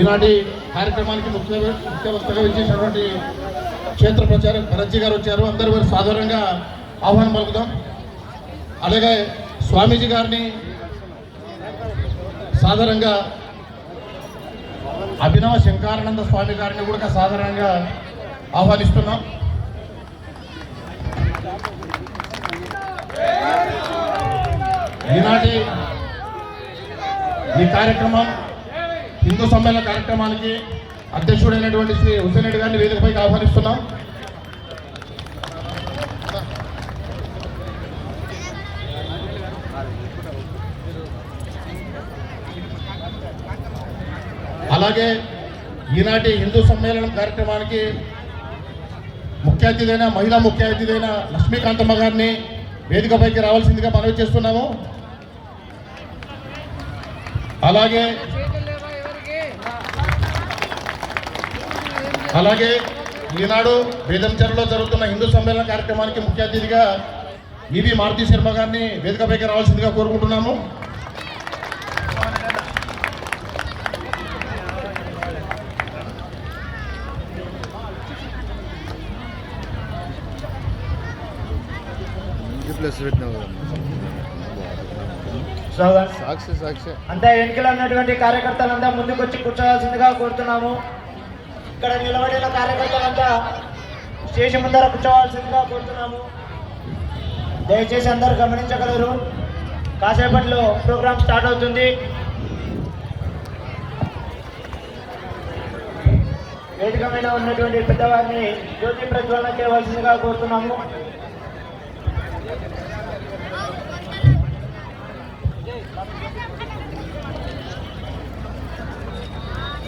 ఈనాటి కార్యక్రమానికి ముఖ్య ముఖ్య వక్తగా ఇచ్చేసినటువంటి క్షేత్ర ప్రచారం భరత్జీ గారు వచ్చారు. అందరూ వారు సాధారణంగా ఆహ్వానం పలుకుదాం. అలాగే స్వామీజీ గారిని సాధారణంగా అభినవ శంకరానంద స్వామి గారిని కూడా సాధారణంగా ఆహ్వానిస్తున్నాం. ఈనాటి ఈ కార్యక్రమం హిందూ సమ్మేళన కార్యక్రమానికి అధ్యక్షుడైనటువంటి శ్రీ హుసేన్ రెడ్డి గారిని వేదికపైకి ఆహ్వానిస్తున్నాం. అలాగే ఈనాటి హిందూ సమ్మేళనం కార్యక్రమానికి ముఖ్య అతిథైన మహిళా ముఖ్య అతిథైన లక్ష్మీకాంతమ్మ గారిని వేదికపైకి రావాల్సిందిగా మనవి చేస్తున్నాము. అలాగే అలాగే ఈనాడు వేదంచరలో జరుగుతున్న హిందూ సమ్మేళన కార్యక్రమానికి ముఖ్య అతిథిగా ఈవి మారుతి శర్మ గారిని వేదికపైకి రావాల్సిందిగా కోరుకుంటున్నాము. ప్లస్ పెట్టినావు సాక్షి సాక్షి. అంతా ఎన్నికలు ఉన్నటువంటి కార్యకర్తలంతా ముందుకు వచ్చి కూర్చోవాల్సిందిగా కోరుతున్నాము. ఇక్కడ నిలబడిన కార్యకర్తలంతా స్టేషన్ ముందర కూర్చోవాల్సిందిగా కోరుతున్నాము. దయచేసి అందరూ గమనించగలరు. కాసేపట్లో ప్రోగ్రామ్ స్టార్ట్ అవుతుంది. వేదిక మీద ఉన్నటువంటి పెద్దవారిని జ్యోతి ప్రజ్వలన చేయవలసిందిగా కోరుతున్నాము.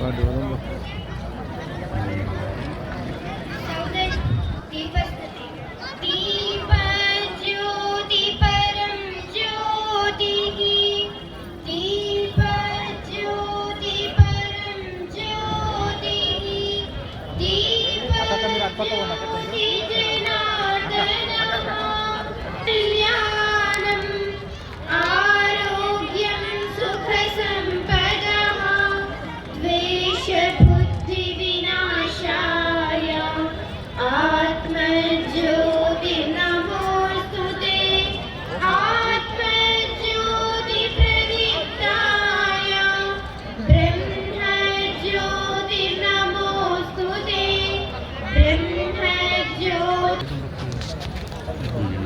Hadi oğlum bak.